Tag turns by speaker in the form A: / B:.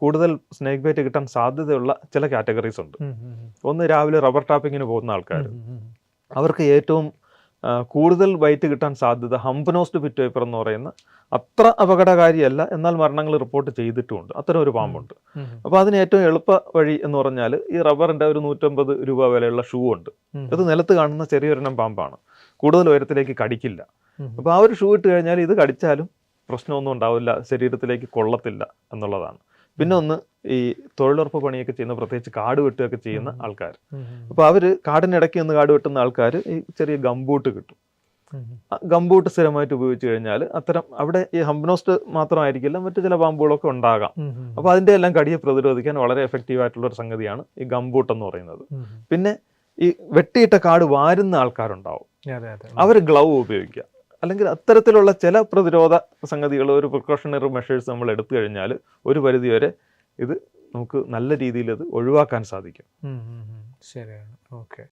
A: കൂടുതൽ snake bite കിട്ടാൻ സാധ്യതയുള്ള ചില കാറ്റഗറീസ് ഉണ്ട്. ഒന്ന് രാവിലെ റബ്ബർ ടാപ്പിങ്ങിന് പോകുന്ന ആൾക്കാർ. അവർക്ക് ഏറ്റവും കൂടുതൽ ബൈറ്റ് കിട്ടാൻ സാധ്യത ഹംപനോസ്റ്റ് പിറ്റ് പേപ്പർ എന്ന് പറയുന്ന അത്ര അപകടകാരിയല്ല. എന്നാൽ മരണങ്ങൾ റിപ്പോർട്ട് ചെയ്തിട്ടുമുണ്ട്. അത്തരം ഒരു പാമ്പുണ്ട് അപ്പോൾ അതിന് ഏറ്റവും എളുപ്പ വഴി എന്ന് പറഞ്ഞാൽ ഈ റബ്ബറിന്റെ ഒരു നൂറ്റമ്പത് രൂപ വിലയുള്ള ഷൂ ഉണ്ട്. അത് നിലത്ത് കാണുന്ന ചെറിയൊരെണ്ണം പാമ്പാണ്. കൂടുതൽ ഉയരത്തിലേക്ക് കടിക്കില്ല. അപ്പോൾ ആ ഒരു ഷൂ ഇട്ട് കഴിഞ്ഞാൽ ഇത് കടിച്ചാലും പ്രശ്നമൊന്നും ഉണ്ടാവില്ല. ശരീരത്തിലേക്ക് കൊള്ളത്തില്ല എന്നുള്ളതാണ്. പിന്നെ ഒന്ന് ഈ തൊഴിലുറപ്പ് പണിയൊക്കെ ചെയ്യുന്ന പ്രത്യേകിച്ച് കാട് വെട്ടുകയൊക്കെ ചെയ്യുന്ന ആൾക്കാർ
B: അപ്പൊ അവർ
A: അപ്പോൾ അവർ കാടിനിടയ്ക്ക് നിന്ന് കാട് വെട്ടുന്ന ആൾക്കാർ ഈ ചെറിയ ഗംബൂട്ട് കിട്ടും. ഗംബൂട്ട് സ്ഥിരമായിട്ട് ഉപയോഗിച്ച് കഴിഞ്ഞാൽ അത്തരം അവിടെ ഈ ഹംബനോസ്റ്റ് മാത്രമായിരിക്കില്ല മറ്റു ചില പാമ്പുകളൊക്കെ ഉണ്ടാകാം.
B: അപ്പൊ അതിന്റെ
A: അപ്പോൾ അതിന്റെ എല്ലാം കടിയെ പ്രതിരോധിക്കാൻ വളരെ എഫക്റ്റീവ് ആയിട്ടുള്ള ഒരു സംഗതിയാണ് ഈ ഗംബൂട്ട് എന്ന് പറയുന്നത്. പിന്നെ ഈ വെട്ടിയിട്ട കാട് വാരുന്ന ആൾക്കാരുണ്ടാവും. അവർ ഗ്ലൗ ഉപയോഗിക്കുക. അല്ലെങ്കിൽ അത്തരത്തിലുള്ള ചില പ്രതിരോധ സംഗതികൾ ഒരു പ്രിക്കോഷണറി മെഷേഴ്സ് നമ്മൾ എടുത്തു കഴിഞ്ഞാൽ ഒരു പരിധിവരെ ഇത് നമുക്ക് നല്ല രീതിയിൽ അത് ഒഴിവാക്കാൻ സാധിക്കും.
B: ശരിയാണ്. ഓക്കെ.